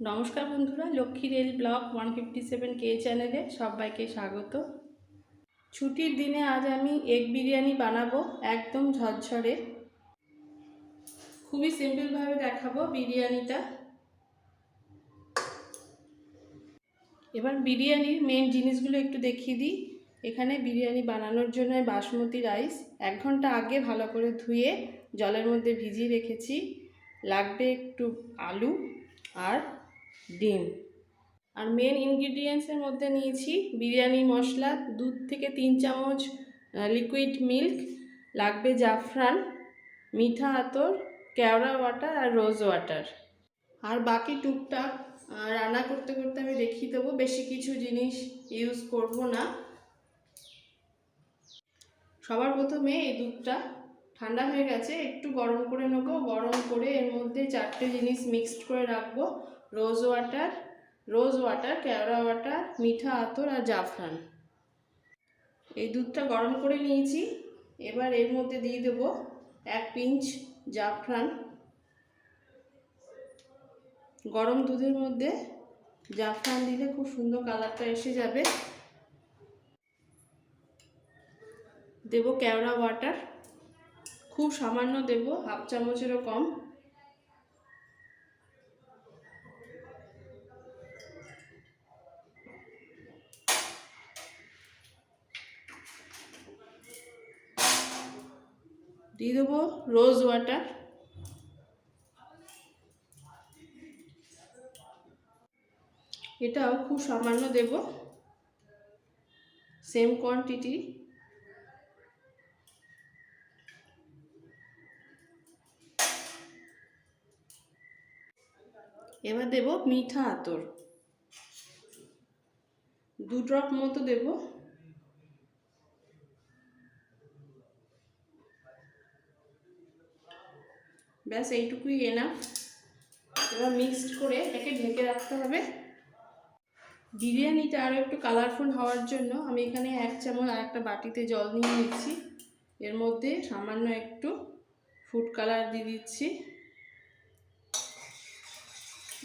নমস্কার বন্ধুরা, Lakshmi rail block one fifty seven K চ্যানেলে সবাইকে স্বাগত। ছুটির দিনে আজ আমি এগ বিরিয়ানি বানাবো একদম ঝরঝরে। খুবই সিম্পলভাবে দেখাবো বিরিয়ানিটা। এবার বিরিয়ানির মেন জিনিসগুলো একটু দেখিয়ে দিই। এখানে বিরিয়ানি বানানোর জন্য বাসমতি রাইস এক ঘণ্টা আগে ভালো করে ধুয়ে জলের মধ্যে ভিজিয়ে রেখেছি। লাগবে একটু আলু আর ডিম। আর মেন ইনগ্রিডিয়েন্টসের মধ্যে নিয়েছি বিরিয়ানি, মশলা, দুধ থেকে তিন চামচ লিকুইড মিল্ক লাগবে জাফরান, মিঠা আতর, কেওড়া ওয়াটার আর রোজ ওয়াটার আর বাকি টুকটাক রান্না করতে করতে আমি দেখিয়ে দেবো, বেশি কিছু জিনিস ইউজ করব না। সবার প্রথমে এই দুধটা ঠান্ডা হয়ে গেছে, একটু গরম করে নেব, গরম করে এর মধ্যে চারটে জিনিস মিক্সড করে রাখব। Rose water rose water, kewra water, মিঠা আতর আর জাফরান। এই দুধটা গরম করে নিয়েছি। এবার এর মধ্যে দিয়ে দেবো এক পিঞ্চ জাফরান। গরম দুধের মধ্যে জাফরান দিলে খুব সুন্দর কালারটা এসে যাবে। দেবো কেওড়া ওয়াটার। খুব সামান্য দেবো, হাফ চামচেরও কম। দিয়ে দেবো রোজ ওয়াটার। এটাও খুব সামান্য দেব। সেম কোয়ান্টিটি এবার দেব মিঠা আতর। দু ড্রপ মতো দেব। ব্যাস, এইটুকুই এনাফ। এবার মিক্সড করে এটাকে ঢেকে রাখতে হবে। বিরিয়ানিটা আরও একটু কালারফুল হওয়ার জন্য আমি এখানে এক চামচ আর একটা বাটিতে জল নিয়ে নিচ্ছি। এর মধ্যে সামান্য একটু ফুড কালার দিয়ে দিচ্ছি।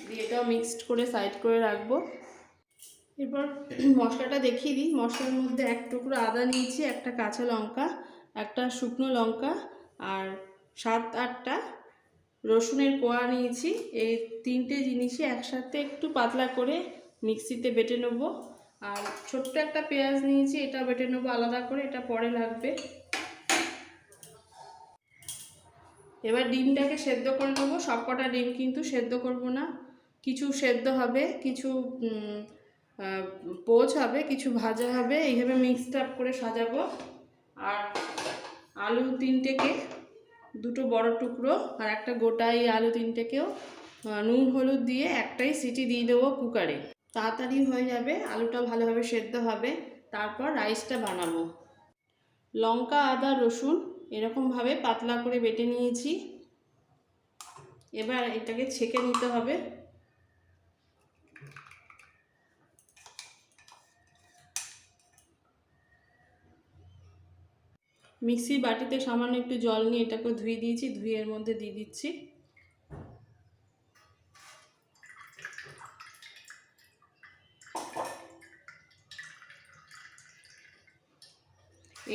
দিয়ে এটাও মিক্সড করে সাইড করে রাখব। এরপর মশলাটা দেখিয়ে দিই। মশলার মধ্যে এক টুকরো আদা নিয়েছি, একটা কাঁচা লঙ্কা, একটা শুকনো লঙ্কা আর সাত আটটা রসুনের কোয়া নিয়েছি। এই তিনটে জিনিসই একসাথে একটু পাতলা করে মিক্সিতে বেটে নেব। আর ছোট্ট একটা পেঁয়াজ নিয়েছি, এটা বেটে নেব আলাদা করে, এটা পরে লাগবে। এবার ডিমটাকে সেদ্ধ করে নেব। সব কটা ডিম কিন্তু সেদ্ধ করব না। কিছু সেদ্ধ হবে, কিছু পোচ হবে, কিছু ভাজা হবে। এইভাবে মিক্সড আপ করে সাজাবো। আর আলু তিনটেকে দুটো বড় টুকরো আর একটা গোটাই আলু তিনটেকেও নুন, হলুদ দিয়ে একটাই সিটি দিয়ে দেবো কুকারে। তাড়াতাড়ি হয়ে যাবে, আলুটা ভালোভাবে সেদ্ধ হবে, তারপর রাইসটা বানাবো। লঙ্কা, আদা, রসুন এরকমভাবে পাতলা করে বেটে নিয়েছি। এবার এটাকে ছেঁকে নিতে হবে। মিক্সির বাটিতে সামান্য একটু জল নিয়ে এটাকে ধুয়ে দিয়েছি, ধুয়ে এর মধ্যে দিয়ে দিচ্ছি।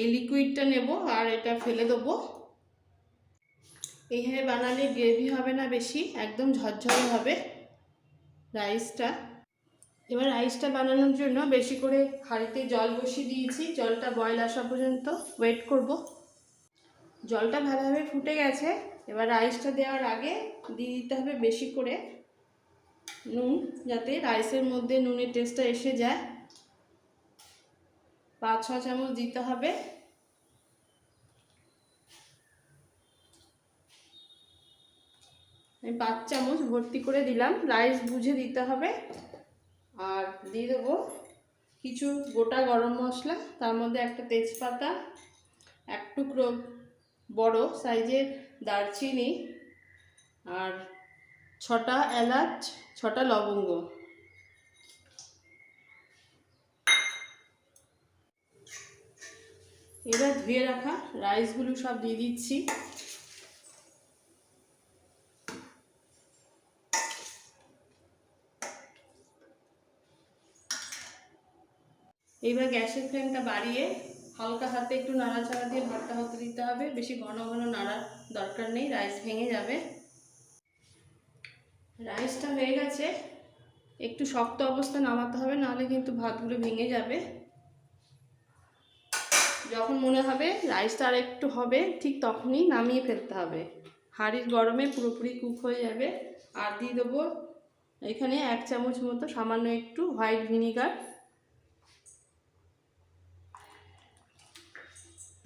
এই লিকুইডটা নেব আর এটা ফেলে দেবো। এইভাবে বানালে গ্রেভি হবে না বেশি, একদম ঝরঝরে হবে। রাইসটা এবার রাইসটা বানানোর জন্য বেশি করে হাঁড়িতে জল বসিয়ে দিয়েছি। জলটা বয়েল আসা পর্যন্ত ওয়েট করব। জলটা ভালোভাবে ফুটে গেছে। এবার রাইসটা দেওয়ার আগে দিয়ে দিতে হবে বেশি করে নুন, যাতে রাইসের মধ্যে নুনের টেস্টটা এসে যায়। পাঁচ ছ চামচ দিতে হবে। আমি পাঁচ চামচ ভর্তি করে দিলাম। রাইস বুঝে দিতে হবে। আর দিয়ে দেবো কিছু গোটা গরম মশলা, তার মধ্যে একটা তেজপাতা, এক টুকরো বড় সাইজের দারচিনি আর ছটা এলাচ, ছটা লবঙ্গ। এবার ধুয়ে রাখা রাইসগুলো সব দিয়ে দিচ্ছি। এইবার গ্যাসের ফ্লেমটা বাড়িয়ে হালকা হাতে একটু নাড়াচাড়া দিয়ে ভাতটা হতে দিতে হবে। বেশি ঘন ঘন নাড়ার দরকার নেই, রাইস ভেঙে যাবে। রাইসটা হয়ে গেছে। একটু শক্ত অবস্থা নামাতে হবে, নাহলে কিন্তু ভাতগুলো ভেঙে যাবে। যখন মনে হবে রাইসটা আর একটু হবে, ঠিক তখনই নামিয়ে ফেলতে হবে। হাঁড়ির গরমে পুরোপুরি কুক হয়ে যাবে। আর দিয়ে দেবো এখানে এক চামচ মতো সামান্য একটু হোয়াইট ভিনিগার।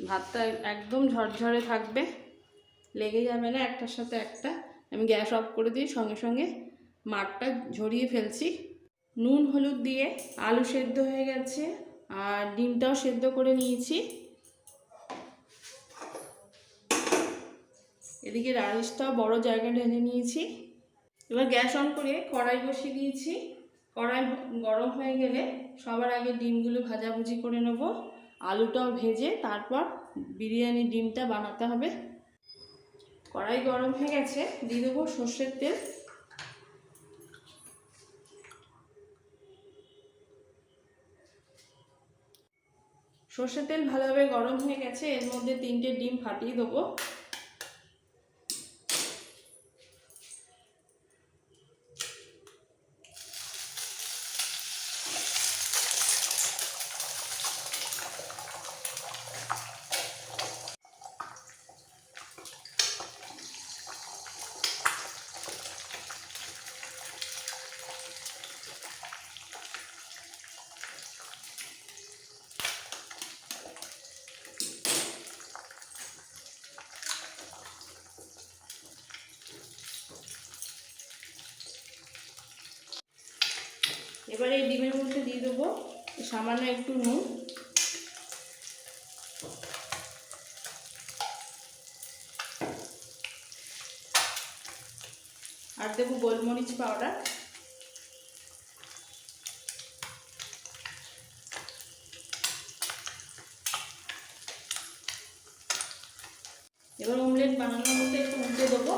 ভাতটা একদম ঝরঝরে থাকবে। লেগে যাবে না, একটার সাথে একটা। আমি গ্যাস অফ করে দিয়ে সঙ্গে সঙ্গে মাঠটা ঝরিয়ে ফেলছি। নুন, হলুদ দিয়ে আলু সেদ্ধ হয়ে গেছে আর ডিমটাও সেদ্ধ করে নিয়েছি। এদিকে রাইসটাও বড় জায়গা ঢেলে নিয়েছি। এবার গ্যাস অন করে কড়াই বসিয়ে দিয়েছি। কড়াই গরম হয়ে গেলে সবার আগে ডিমগুলো ভাজাভুজি করে নেব। আলুটাও ভেজে তারপর বিরিয়ানি ডিমটা বানাতে হবে। কড়াই গরম হয়ে গেছে, দিয়ে দেবো সর্ষের তেল। সর্ষের তেল ভালোভাবে গরম হয়ে গেছে, এর মধ্যে তিনটে ডিম ফাটিয়ে দেবো। এবার ডিমের মধ্যে দিয়ে দেবো সামান্য একটু নুন। আর দেবো গোলমরিচ পাউডার। এবার অমলেট বানানোর মধ্যে একটু উল্টে দেবো।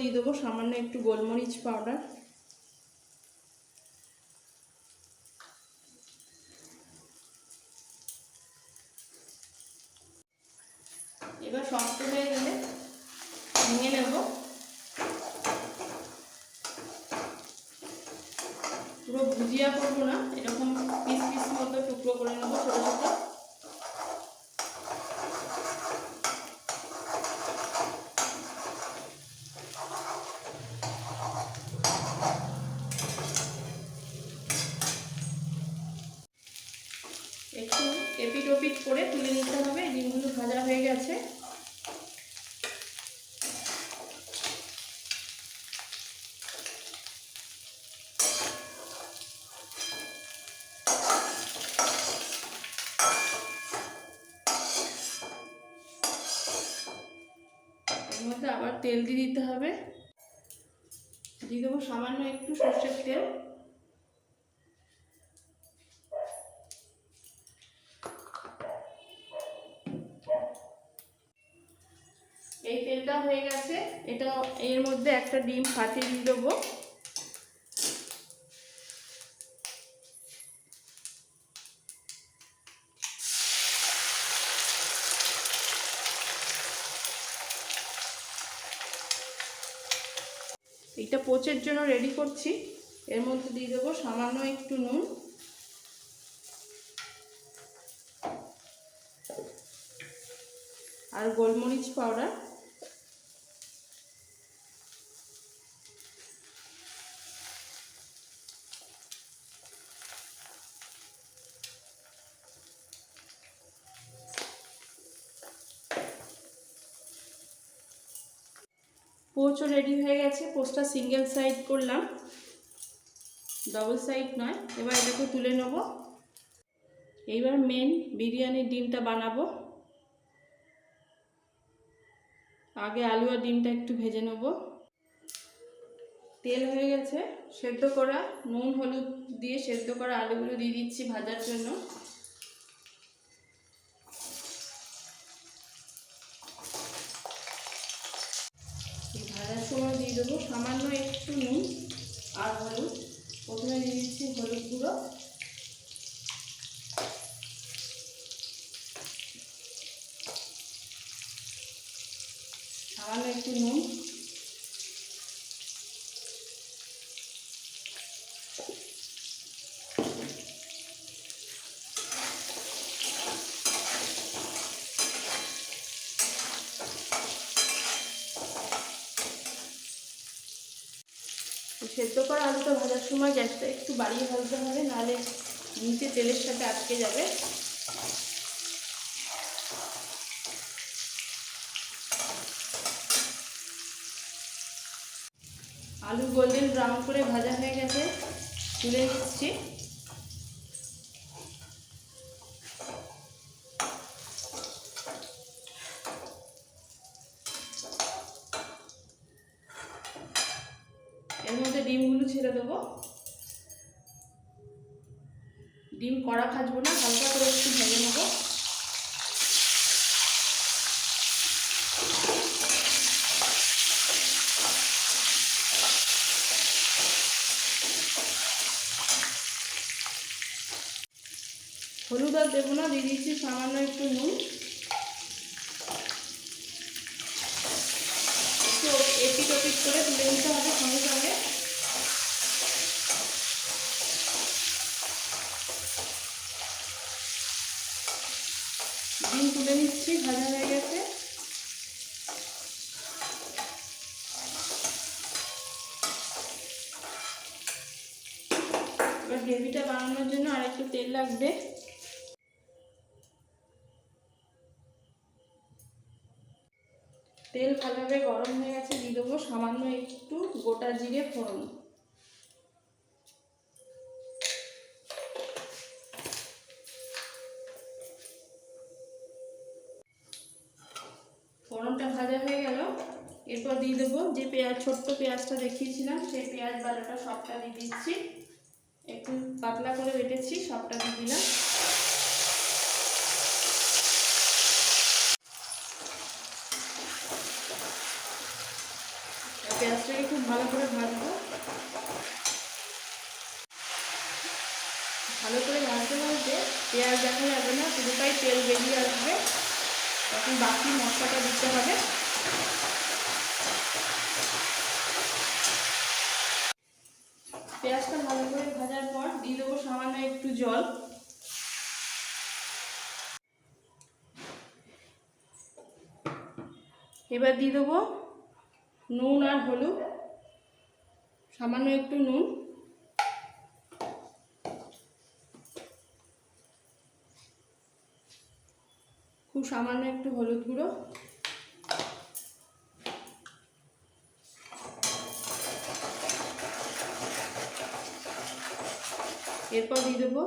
দিয়ে দেবো, সামান্য একটু গোলমরিচ পাউডার এবার শক্ত হয়ে গেলে ভেঙে নেব। পুরো ভুজিয়া করব না, এরকম পিস পিস মতো টুকরো করে নেব, ছোটো ছোটো একটু এপিট ওপিট করে তুলে নিতে হবে ডিমগুলো ভাজা হয়ে গেছে এর মধ্যে আবার তেল দিয়ে দিতে হবে। দিয়ে দেবো সামান্য একটু সর্ষের তেল। এই তেলটা হয়ে গেছে। এটা এর মধ্যে একটা ডিম ফাটিয়ে দিয়ে দেবো। পোচের জন্য রেডি করছি। এর মধ্যে দিয়ে দেবো সামান্য একটু নুন। আর গোলমরিচ পাউডার পোচও রেডি হয়ে গেছে পোচটা সিঙ্গেল সাইড করলাম। ডবল সাইড নয়, এবার এটাকে তুলে নেব। এইবার মেন বিরিয়ানির ডিমটা বানাবো। আগে আলু আর ডিমটা একটু ভেজে নেব। তেল হয়ে গেছে, সেদ্ধ করা, নুন, হলুদ দিয়ে সেদ্ধ করা আলুগুলো দিয়ে দিচ্ছি ভাজার জন্য এই ভাজার সময় দিয়ে দেবো সামান্য একটু নুন আর হলুদ প্রথমে দিয়ে দিচ্ছি হলুদ গুঁড়ো সামান্য একটু নুন সেদ্ধ করা আলুটা ভাজার সময় গ্যাসটা একটু বাড়িয়ে ভাজতে হবে, নাহলে নিচে তেলের সাথে আটকে যাবে। আলু গোল্ডেন ব্রাউন করে ভাজা হয়ে গেছে, তুলে নিচ্ছি এর মধ্যে ডিমগুলো ছেড়ে দেবো কড়া ভাজবো না, হালকা করে একটু ভেজে নেব। হলুদ আর দেবো না, দিয়ে দিচ্ছি সামান্য একটু নুন একটু এপিট ওপিট করে তুলে নিতে হবে সঙ্গে সঙ্গে ডিম তুলে নিচ্ছি ভাজা হয়ে গেছে। এবার গ্রেভিটা বানানোর জন্য আর একটু তেল লাগবে। তেল ভালোভাবে গরম হয়ে গেছে, দিয়ে দেবো সামান্য একটু গোটা জিরে ফোড়ন। যে পেঁয়াজ, ছোট্ট পেঁয়াজটা দেখিয়েছিলাম, সেই পেঁয়াজ বাটাটা সবটা দিয়ে দিচ্ছি। একটু পাতলা করে বেটেছি, সবটা দিয়ে দিলাম। পেঁয়াজটাকে খুব ভালো করে ভাজবো। ভালো করে ভাজতে ভাজতে পেঁয়াজ দেখা যাবে না, পুরোটাই তেল বেরিয়ে আসবে। তখন বাকি মশলাটা দিতে হবে। পেঁয়াজটা ভালো করে ভাজার পর দিয়ে দেবো সামান্য একটু জল। এবার দিয়ে দেবো নুন আর হলুদ। সামান্য একটু নুন। খুব সামান্য একটু হলুদ গুঁড়ো। এরপর দিয়ে দেবো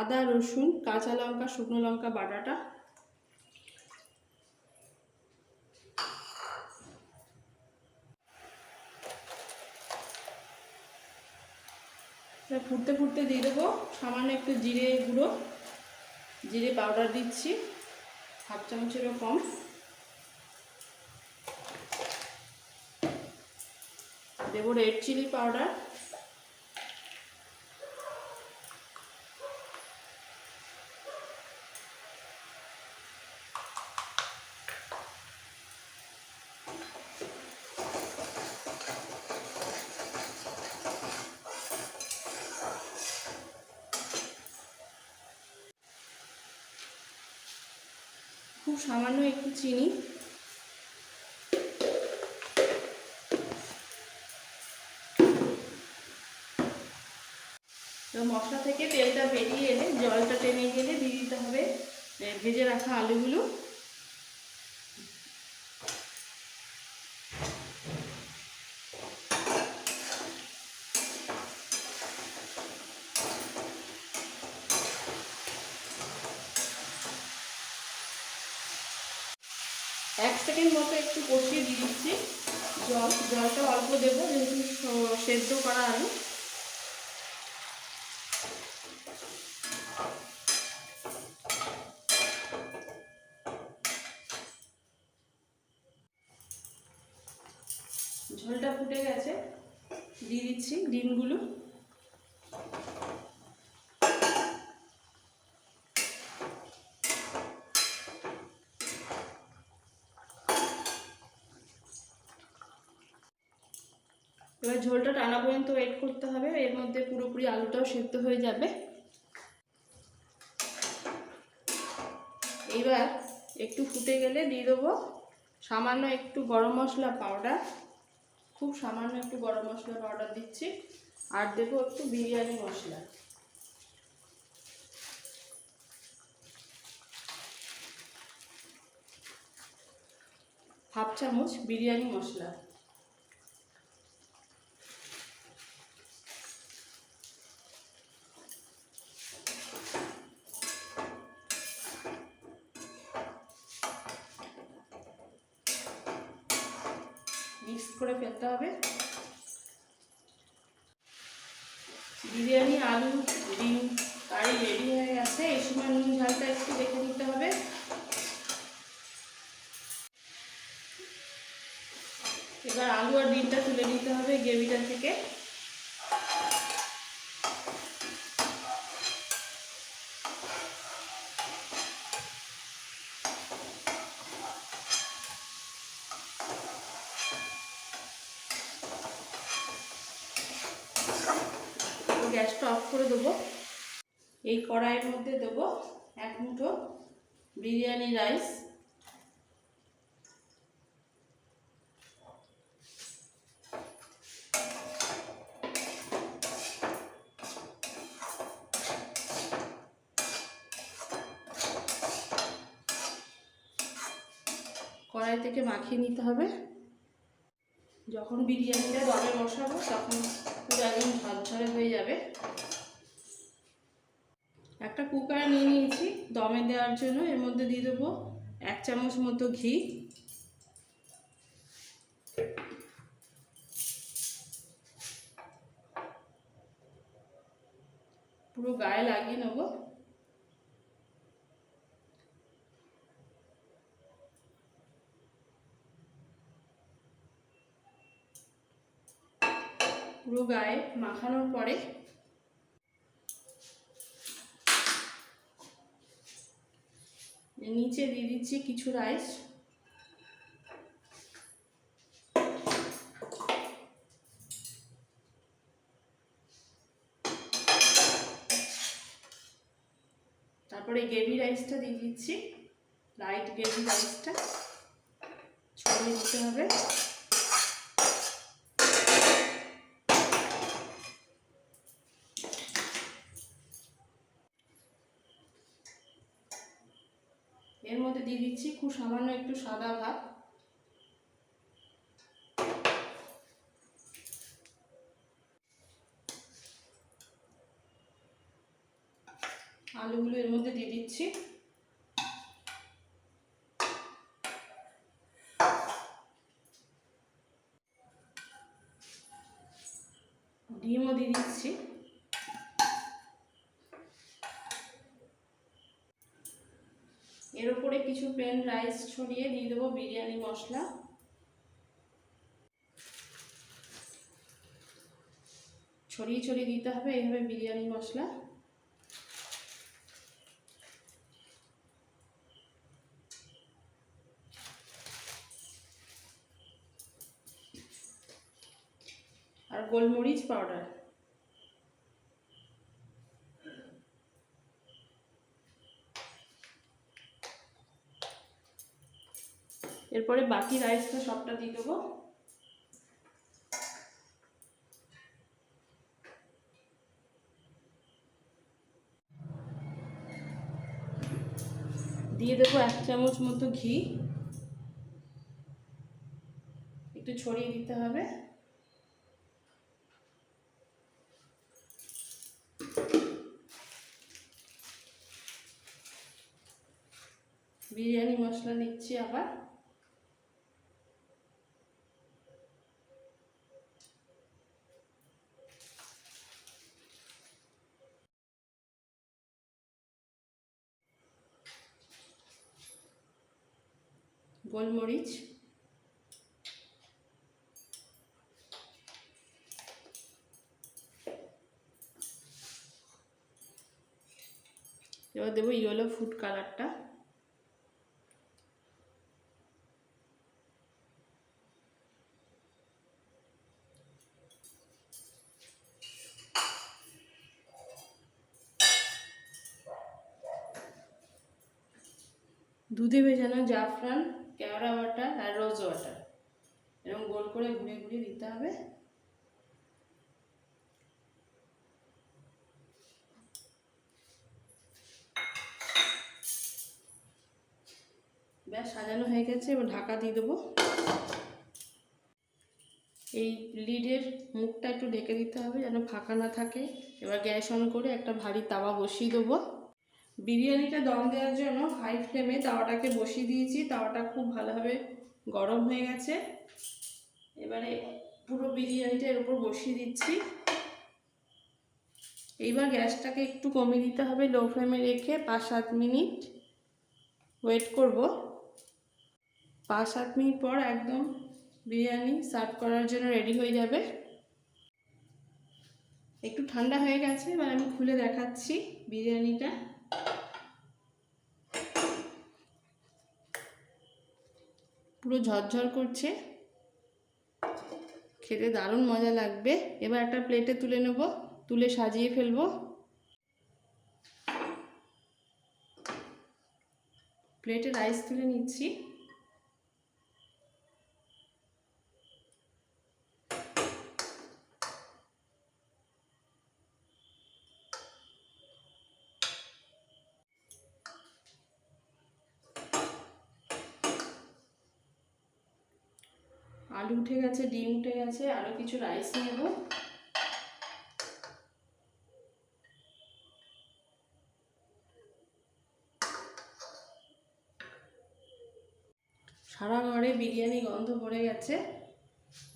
আদা, রসুন, কাঁচা লঙ্কা, শুকনো লঙ্কা, বাটাটা। ফুটতে ফুটতে দিয়ে দেবো সামান্য একটু জিরে গুঁড়ো। জিরে পাউডার দিচ্ছি, হাফ চামচেরও কম। দেবো রেড চিলি পাউডার সামান্য একটু চিনি। তো মশলা থেকে তেলটা বেরিয়ে এলে জলটা টেনে গেলে দিয়ে দিতে হবে। ভেজে রাখা আলুগুলো এক সেকেন্ড মতো একটু কষিয়ে দিয়ে দিচ্ছি। জল জলটা অল্প দেবো যেহেতু সেদ্ধ করা আলু ঝোলটা ফুটে গেছে দিয়ে দিচ্ছি ডিমগুলো এবার ঝোলটা টানা পর্যন্ত ওয়েট করতে হবে। এর মধ্যে পুরোপুরি আলুটাও সেদ্ধ হয়ে যাবে। এবার একটু ফুটে গেলে দিয়ে দেবো সামান্য একটু গরম মশলা পাউডার খুব সামান্য একটু গরম মশলা পাউডার দিচ্ছি। আর দেবো একটু বিরিয়ানি মশলা। হাফ চামচ বিরিয়ানি মশলা। করে ফেলতে হবে। বিরিয়ানি, আলু, ডিম, কারি রেডি হয়ে গেছে। এই সময় নুন ঝালটা একটু দেখে নিতে হবে। এবার আলু আর ডিমটা তুলে নিতে হবে গ্রেভিটা থেকে গ্যাসটা অফ করে দেবো এই কড়াইয়ের মধ্যে দেবো এক মুঠো বিরিয়ানি রাইস। কড়াই থেকে মাখিয়ে নিতে হবে। যখন বিরিয়ানিটা দমে বসাবো, তখন পুরো একদম ঝরঝরে হয়ে যাবে। একটা কুকার নিয়ে নিয়েছি, দমে দেওয়ার জন্য। এর মধ্যে দিয়ে দেবো এক চামচ মতো ঘি। পুরো গায়ে লাগিয়ে নেব। পুরো গায়ে মাখানোর পরে নিচে দিয়ে দিচ্ছি কিছু রাইস। তারপরে গ্রেভি রাইসটা দিয়ে দিচ্ছি। লাইট গ্রেভি রাইসটা। ছড়িয়ে দিতে হবে। এর মধ্যে দিয়ে দিচ্ছি খুব সামান্য একটু সাদা ভাত। আলুগুলো এর মধ্যে দিয়ে দিচ্ছি ডিমও দিয়ে দিচ্ছি উপরে কিছু প্লেন রাইস ছড়িয়ে দিয়ে দেবো বিরিয়ানি মশলা। ছড়িয়ে ছড়িয়ে দিতে হবে, এইভাবে বিরিয়ানি মশলা। আর গোলমরিচ পাউডার এরপরে বাকি রাইসটা সবটা দিয়ে দেবো। দিয়ে দেবো এক চামচ মতো ঘি। একটু ছড়িয়ে দিতে হবে। বিরিয়ানি মশলা দিচ্ছি আবার। গোলমরিচ। এবার দেবো ইয়েলো ফুড কালারটা দুধে ভেজানো জাফরান। কেওড়া ওয়াটার আর রোজ ওয়াটার এরকম গোল করে ঘুরে ঘুরে দিতে হবে। ব্যাস, সাজানো হয়ে গেছে, এবার ঢাকা দিয়ে দেবো। এই লিডের মুখটা একটু ঢেকে দিতে হবে যেন ফাঁকা না থাকে। এবার গ্যাস অন করে একটা ভারী তাওয়া বসিয়ে দেবো। বিরিয়ানিটা দম দেওয়ার জন্য হাই ফ্লেমে তাওয়াটাকে বসিয়ে দিয়েছি। তাওয়াটা খুব ভালোভাবে গরম হয়ে গেছে। এবারে পুরো বিরিয়ানিটা এর উপর বসিয়ে দিচ্ছি। এইবার গ্যাসটাকে একটু কমিয়ে দিতে হবে লো ফ্লেমে রেখে পাঁচ সাত মিনিট ওয়েট করব। পাঁচ সাত মিনিট পর একদম বিরিয়ানি সার্ভ করার জন্য রেডি হয়ে যাবে। একটু ঠান্ডা হয়ে গেছে, এবার আমি খুলে দেখাচ্ছি বিরিয়ানিটা। পুরো ঝরঝর করছে। খেতে দারুণ মজা লাগবে। এবার একটা প্লেটে তুলে নেব। তুলে সাজিয়ে ফেলব। প্লেটে রাইস তুলে নিচ্ছি। আলু উঠে গেছে, ডিম উঠে গেছে আরও কিছু রাইস নেব। সারা ঘরে বিরিয়ানি গন্ধ ভরে গেছে।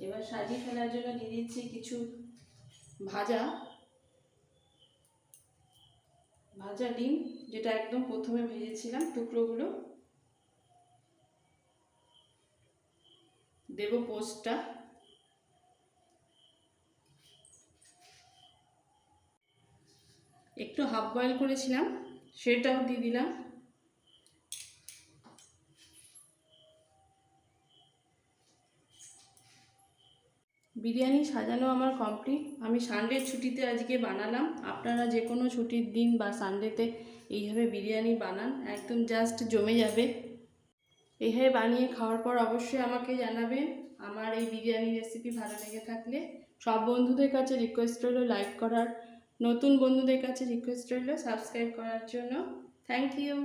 এবার সাজিয়ে ফেলার জন্য দিয়ে দিচ্ছি কিছু ভাজা। ভাজা ডিম, যেটা একদম প্রথমে ভেজেছিলাম টুকরোগুলো। দেব পোস্টটা। একটু হাফ বয়েল করেছিলাম, সেটাও দিয়ে দিলাম। বিরিয়ানি সাজানো আমার কমপ্লিট। আমি সানডের ছুটিতে আজকে বানালাম। আপনারা যে কোনো ছুটির দিন বা সানডেতে এইভাবে বিরিয়ানি বানান, একদম জাস্ট জমে যাবে। এইভাবে বানিয়ে খাওয়ার পর অবশ্যই আমাকে জানাবেন। আমার এই বিরিয়ানি রেসিপি ভালো লেগে থাকলে। সব বন্ধুদের কাছে রিকোয়েস্ট রইল লাইক করার। নতুন বন্ধুদের কাছে রিকোয়েস্ট রইল সাবস্ক্রাইব করার জন্য। Thank you